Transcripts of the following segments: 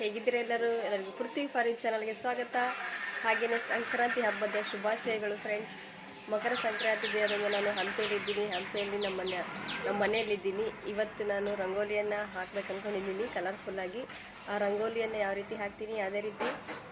ಹೇಗಿದ್ದೀರಾ ಎಲ್ಲರೂ? ಎಲ್ಲರಿಗೂ ಕೃತಿ ಫಾರಿನ್ ಚಾನಲ್ಗೆ ಸ್ವಾಗತ. ಹಾಗೆಯೇ ಸಂಕ್ರಾಂತಿ ಹಬ್ಬದ ಶುಭಾಶಯಗಳು ಫ್ರೆಂಡ್ಸ್ ಮಕರ ಸಂಕ್ರಾಂತಿ ದೇವರನ್ನು ನಾನು ಹಂಪೆಯಲ್ಲಿದ್ದೀನಿ. ಹಂಪೆಯಲ್ಲಿ ನಮ್ಮ ಮನೆ ನಮ್ಮ ಮನೆಯಲ್ಲಿದ್ದೀನಿ. ಇವತ್ತು ನಾನು ರಂಗೋಲಿಯನ್ನು ಹಾಕ್ಬೇಕು ಅಂದ್ಕೊಂಡಿದ್ದೀನಿ ಕಲರ್ಫುಲ್ಲಾಗಿ ಆ ರಂಗೋಲಿಯನ್ನು ಯಾವ ರೀತಿ ಹಾಕ್ತೀನಿ? ಅದೇ ರೀತಿ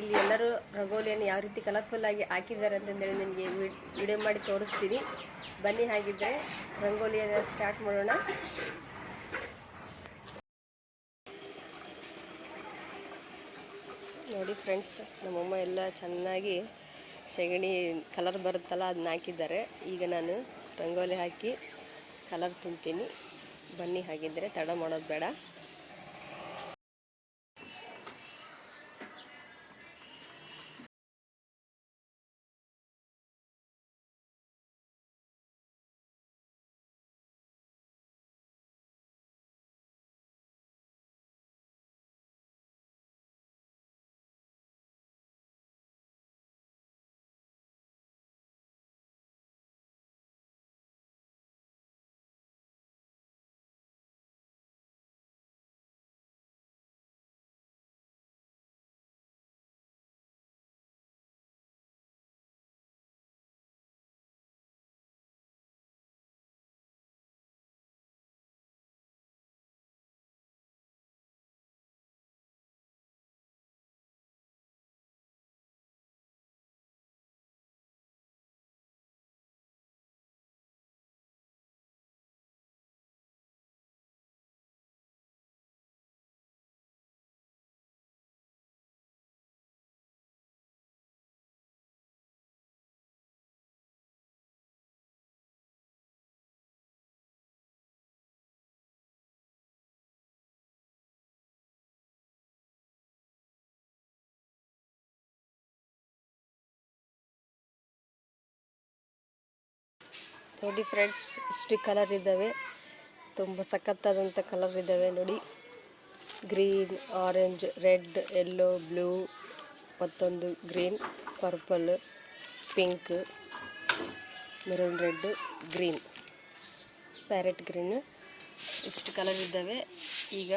ಇಲ್ಲಿ ಎಲ್ಲರೂ ರಂಗೋಲಿಯನ್ನು ಯಾವ ರೀತಿ ಕಲರ್ಫುಲ್ಲಾಗಿ ಹಾಕಿದ್ದಾರೆ ಅಂತಂದೇಳಿ ನಿಮಗೆ ವಿಡಿಯೋ ಮಾಡಿ ತೋರಿಸ್ತೀನಿ. ಬನ್ನಿ ಹಾಗಿದ್ದರೆ ರಂಗೋಲಿಯನ್ನು ಸ್ಟಾರ್ಟ್ ಮಾಡೋಣ. ನೋಡಿ ಫ್ರೆಂಡ್ಸ್, ನಮ್ಮಮ್ಮ ಎಲ್ಲ ಚೆನ್ನಾಗಿ ಸೆಗಣಿ ಕಲರ್ ಬರುತ್ತಲ್ಲ ಅದನ್ನ ಹಾಕಿದ್ದಾರೆ. ಈಗ ನಾನು ರಂಗೋಲಿ ಹಾಕಿ ಕಲರ್ ತುಂಬ್ತೀನಿ. ಬನ್ನಿ ಹಾಗಿದ್ದರೆ ತಡ ಮಾಡೋದು ಬೇಡ. ನೋಡಿ ಫ್ರೆಂಡ್ಸ್, ಇಷ್ಟು ಕಲರ್ ಇದ್ದಾವೆ. ತುಂಬ ಸಖತ್ತಾದಂಥ ಕಲರ್ ಇದ್ದಾವೆ ನೋಡಿ. Green orange red yellow blue ಮತ್ತೊಂದು green purple pink maroon red green parrot green ಇಷ್ಟು ಕಲರ್ ಇದ್ದಾವೆ. ಈಗ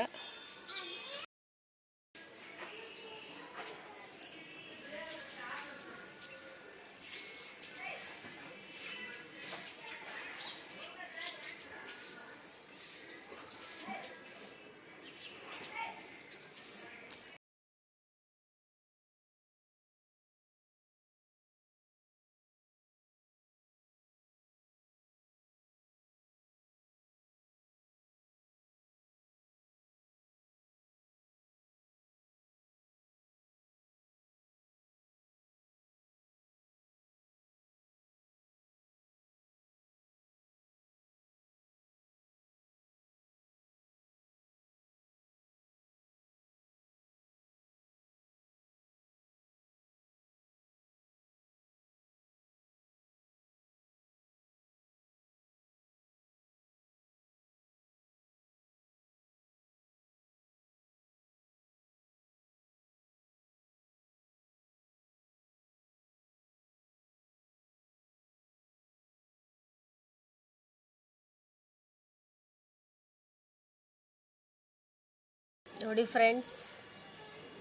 ನೋಡಿ ಫ್ರೆಂಡ್ಸ್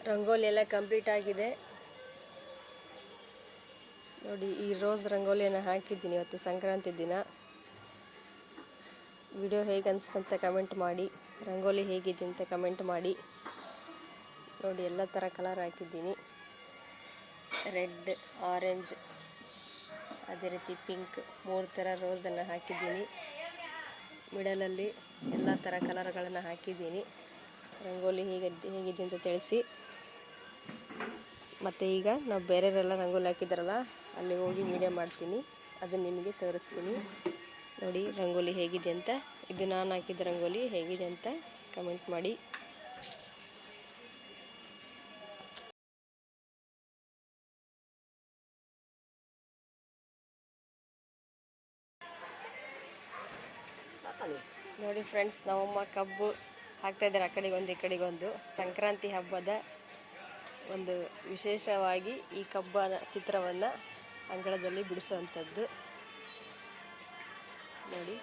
ರಂಗೋಲಿ ಎಲ್ಲ ಕಂಪ್ಲೀಟ್ ಆಗಿದೆ. ನೋಡಿ, ಈ ರೋಸ್ ರಂಗೋಲಿಯನ್ನು ಹಾಕಿದ್ದೀನಿ ಇವತ್ತು ಸಂಕ್ರಾಂತಿ ದಿನ. ವಿಡಿಯೋ ಹೇಗೆ ಅನಿಸ್ತಂತ ಕಮೆಂಟ್ ಮಾಡಿ. ರಂಗೋಲಿ ಹೇಗಿದೆ ಅಂತ ಕಮೆಂಟ್ ಮಾಡಿ. ನೋಡಿ, ಎಲ್ಲ ಥರ ಕಲರ್ ಹಾಕಿದ್ದೀನಿ. ರೆಡ್, ಆರೆಂಜ್, ಅದೇ ರೀತಿ ಪಿಂಕ್, ಮೂರು ಥರ ರೋಸನ್ನು ಹಾಕಿದ್ದೀನಿ. ಮಿಡಲಲ್ಲಿ ಎಲ್ಲ ಥರ ಕಲರ್ಗಳನ್ನು ಹಾಕಿದ್ದೀನಿ. ರಂಗೋಲಿ ಹೇಗೆ ಹೇಗಿದೆ ಅಂತ ತಿಳಿಸಿ. ಮತ್ತು ಈಗ ನಾವು ಬೇರೆಯವರೆಲ್ಲ ರಂಗೋಲಿ ಹಾಕಿದ್ದಾರಲ್ಲ, ಅಲ್ಲಿ ಹೋಗಿ ವೀಡಿಯೋ ಮಾಡ್ತೀನಿ. ಅದನ್ನು ನಿಮಗೆ ತೋರಿಸ್ತೀನಿ. ನೋಡಿ ರಂಗೋಲಿ ಹೇಗಿದೆ ಅಂತ. ಇದು ನಾನು ಹಾಕಿದ ರಂಗೋಲಿ ಹೇಗಿದೆ ಅಂತ ಕಮೆಂಟ್ ಮಾಡಿ. ನೋಡಿ ಫ್ರೆಂಡ್ಸ್ ನಮ್ಮಮ್ಮ ಕಬ್ಬು. ಹಾಕ್ತಾಯಿದ್ದಾರೆ ಆ ಕಡೆಗೊಂದು, ಈ ಕಡೆಗೊಂದು. ಸಂಕ್ರಾಂತಿ ಹಬ್ಬದ ಒಂದು ವಿಶೇಷವಾಗಿ ಈ ಕಬ್ಬನ ಚಿತ್ರವನ್ನು ಅಂಗಳದಲ್ಲಿ ಬಿಡಿಸುವಂಥದ್ದು. ನೋಡಿ.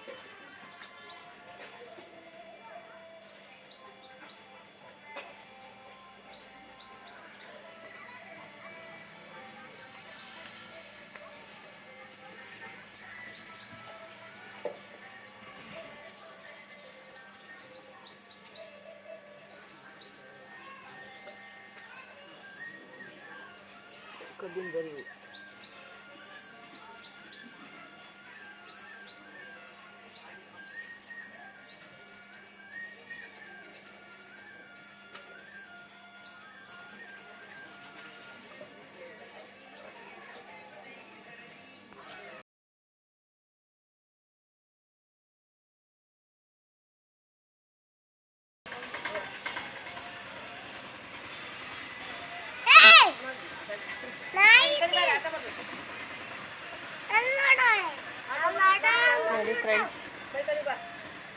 ಫ್ರೆಂಡ್ಸ್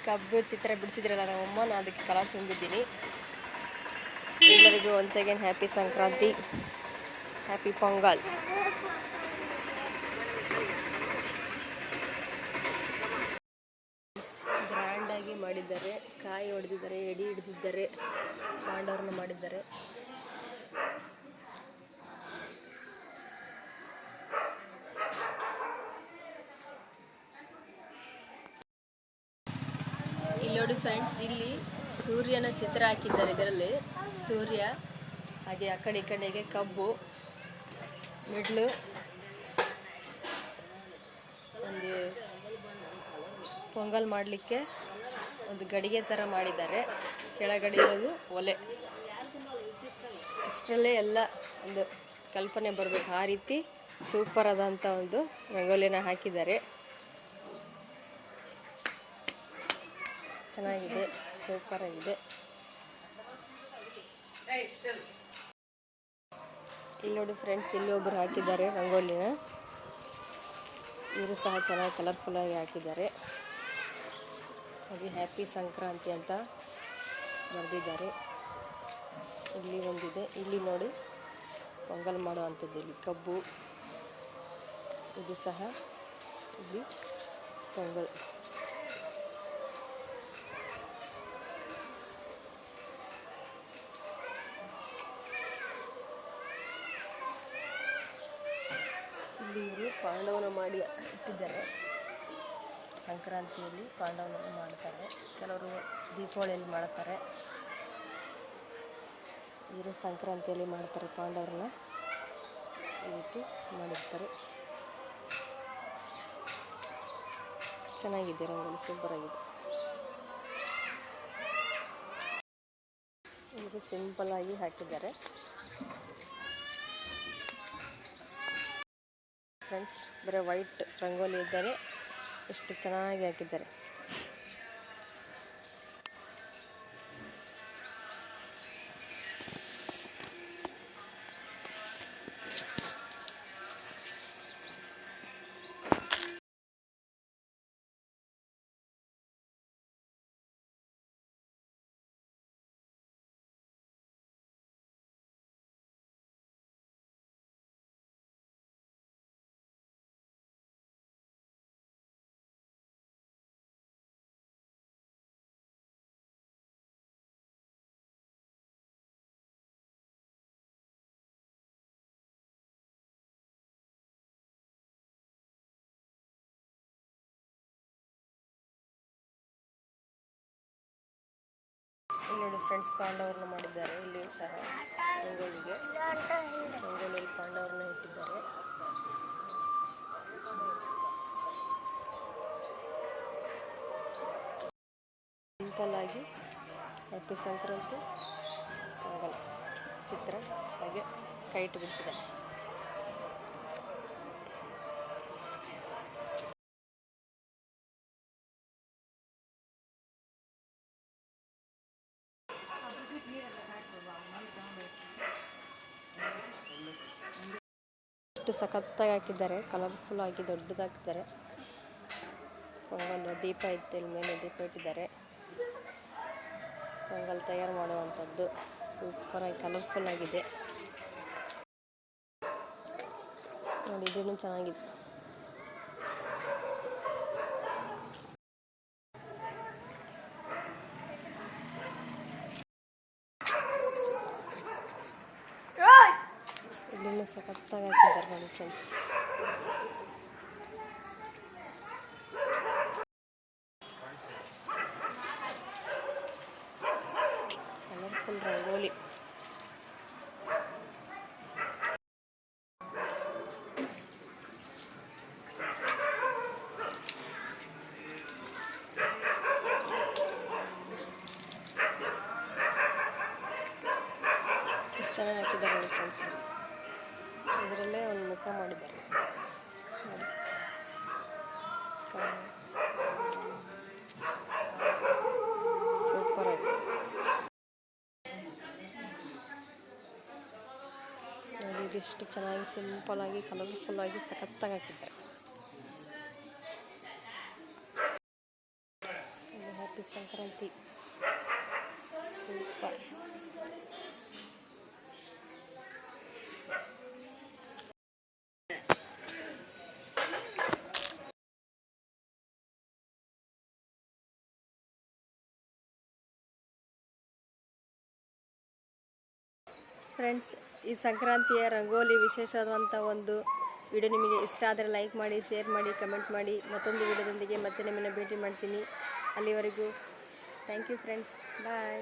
ಕಬ್ಬು ಚಿತ್ರ ಬಿಡಿಸಿದ್ರಲ್ಲ ನಮ್ಮಮ್ಮ ನಾನು ಅದಕ್ಕೆ ಕಲರ್ ತುಂಬಿದ್ದೀನಿ. ಎಲ್ಲರಿಗೂ once second happy Sankranti happy Pongal ಗ್ರ್ಯಾಂಡಾಗಿ ಮಾಡಿದ್ದಾರೆ, ಕಾಯಿ ಹೊಡೆದಿದ್ದಾರೆ ಎಡಿ ಹಿಡಿದಿದ್ದಾರೆ, ಪಾಂಡವ್ರನ್ನ ಮಾಡಿದ್ದಾರೆ ಇಲ್ಲಿ ನೋಡಿ ಫ್ರೆಂಡ್ಸ್, ಇಲ್ಲಿ ಸೂರ್ಯನ ಚಿತ್ರ ಹಾಕಿದ್ದಾರೆ. ಇದರಲ್ಲಿ ಸೂರ್ಯ, ಹಾಗೆ ಆ ಕಡೆ ಕಡೆಗೆ ಕಬ್ಬು ಮಿಡ್ಲು ಒಂದು ಪೊಂಗಲ್ ಮಾಡಲಿಕ್ಕೆ ಒಂದು ಗಡಿಗೆ ಥರ ಮಾಡಿದ್ದಾರೆ. ಕೆಳಗಡೆ ಇರೋದು ಒಲೆ. ಇಷ್ಟರಲ್ಲೇ ಎಲ್ಲ ಒಂದು ಕಲ್ಪನೆ ಬರಬೇಕು. ಆ ರೀತಿ ಸೂಪರ್ ಆದಂಥ ಒಂದು ರಂಗೋಲಿನ ಹಾಕಿದ್ದಾರೆ. ಚೆನ್ನಾಗಿದೆ ಸೂಪರ್ ಆಗಿದೆ. ಇಲ್ಲಿ ನೋಡಿ ಫ್ರೆಂಡ್ಸ್ ಇಲ್ಲಿ ಒಬ್ಬರು ಹಾಕಿದ್ದಾರೆ ರಂಗೋಲಿನ. ಇವರು ಸಹ ಚೆನ್ನಾಗಿ ಕಲರ್ಫುಲ್ಲಾಗಿ ಹಾಕಿದ್ದಾರೆ. ಹಾಗೆ ಹ್ಯಾಪಿ ಸಂಕ್ರಾಂತಿ ಅಂತ ಬರೆದಿದ್ದಾರೆ. ಇಲ್ಲಿ ಒಂದಿದೆ. ಇಲ್ಲಿ ನೋಡಿ ಪೊಂಗಲ್ ಮಾಡುವಂಥದ್ದು ಇಲ್ಲಿ, ಕಬ್ಬು. ಇದು ಸಹ ಇಲ್ಲಿ ಪೊಂಗಲ್. ಇಲ್ಲಿ ಇವರು ಪಾಂಡವನ ಮಾಡಿ ಇಟ್ಟಿದ್ದಾರೆ. ಸಂಕ್ರಾಂತಿಯಲ್ಲಿ ಪಾಂಡವನ ಮಾಡ್ತಾರೆ. ಕೆಲವರು ದೀಪಾವಳಿಯಲ್ಲಿ ಮಾಡ್ತಾರೆ. ಇವರು ಸಂಕ್ರಾಂತಿಯಲ್ಲಿ ಮಾಡ್ತಾರೆ ಪಾಂಡವರನ್ನ. ಈ ರೀತಿ ಮಾಡಿರ್ತಾರೆ. ಚೆನ್ನಾಗಿದೆ ರಂಗೋಲಿ ಸೂಪರ್ ಆಗಿದೆ. ಇದು ಸಿಂಪಲ್ ಆಗಿ ಹಾಕಿದ್ದಾರೆ. ಫ್ರೆಂಡ್ಸ್ ಬರೀ ವೈಟ್ ರಂಗೋಲಿ ಇದ್ದಾರೆ. ಎಷ್ಟು ಚೆನ್ನಾಗಿ ಹಾಕಿದ್ದಾರೆ. ಇಲ್ಲಿ ನೋಡಿ ಫ್ರೆಂಡ್ಸ್, ಪಾಂಡವರನ್ನ ಮಾಡಿದ್ದಾರೆ. ಇಲ್ಲಿ ಸಹ ರಂಗೋಲಿಗೆ ರಂಗೋಲಿಯಲ್ಲಿ ಪಾಂಡವರನ್ನ ಇಟ್ಟಿದ್ದಾರೆ. ಸಿಂಪಲ್ ಆಗಿ ಹ್ಯಾಪಿ ಸಂಕ್ರಾಂತಿ ಚಿತ್ರ ಹಾಗೆ ಕೈಟ್ ಬಿಡಿಸಿದೆ ಎಷ್ಟು ಸಖತ್ತಾಗಿ ಹಾಕಿದ್ದಾರೆ ಕಲರ್ಫುಲ್ ಆಗಿ ದೊಡ್ಡದಾಕಿದ್ದಾರೆ ಪೊಂಗಲ್ ದೀಪ ಇತ್ತು ಇಲ್ಲಿ ಮೇಲೆ ದೀಪ ಇಟ್ಟಿದ್ದಾರೆ. ಪೊಂಗಲ್ ತಯಾರು ಮಾಡುವಂಥದ್ದು ಸೂಪರಾಗಿ ಕಲರ್ಫುಲ್ ಆಗಿದೆ. ನೋಡಿ ಇದೂ ಚೆನ್ನಾಗಿದೆ. ಇಲ್ಲಿನೂ ಸಖತ್ತಾಗಿ ಹಾಕಿದ್ದಾರೆ ನೋಡಿ ಫ್ರೆಂಡ್ಸ್ ಕಲರ್ಫುಲ್ ರಂಗೋಲಿ ಚೆನ್ನಾಗಿ ಹಾಕಿದ್ದಾರೆ ನೋಡಿ ಫ್ರೆಂಡ್ಸ್ ಇದರಲ್ಲೇ ಒಂದು ಮುಖ ಮಾಡಿದ್ದಾರೆ. ಸೂಪರ್ ಆಗಿ. ನೋಡಿ, ಇದಿಷ್ಟು ಚೆನ್ನಾಗಿ ಸಿಂಪಲ್ ಆಗಿ ಕಲರ್ಫುಲ್ ಆಗಿ ಸಖತ್ತಾಗಿ ಹಾಕಿದ್ದಾರೆ. ಹ್ಯಾಪಿ ಸಂಕ್ರಾಂತಿ. ಫ್ರೆಂಡ್ಸ್ ಈ ಸಂಕ್ರಾಂತಿಯ ರಂಗೋಲಿ ವಿಶೇಷವಾದಂಥ ಒಂದು ವಿಡಿಯೋ ನಿಮಗೆ ಇಷ್ಟ ಆದರೆ ಲೈಕ್ ಮಾಡಿ ಶೇರ್ ಮಾಡಿ ಕಮೆಂಟ್ ಮಾಡಿ. ಮತ್ತೊಂದು ವಿಡಿಯೋದೊಂದಿಗೆ ಮತ್ತೆ ನಿಮ್ಮನ್ನು ಭೇಟಿ ಮಾಡ್ತೀನಿ. ಅಲ್ಲಿವರೆಗೂ ಥ್ಯಾಂಕ್ ಯು ಫ್ರೆಂಡ್ಸ್ ಬಾಯ್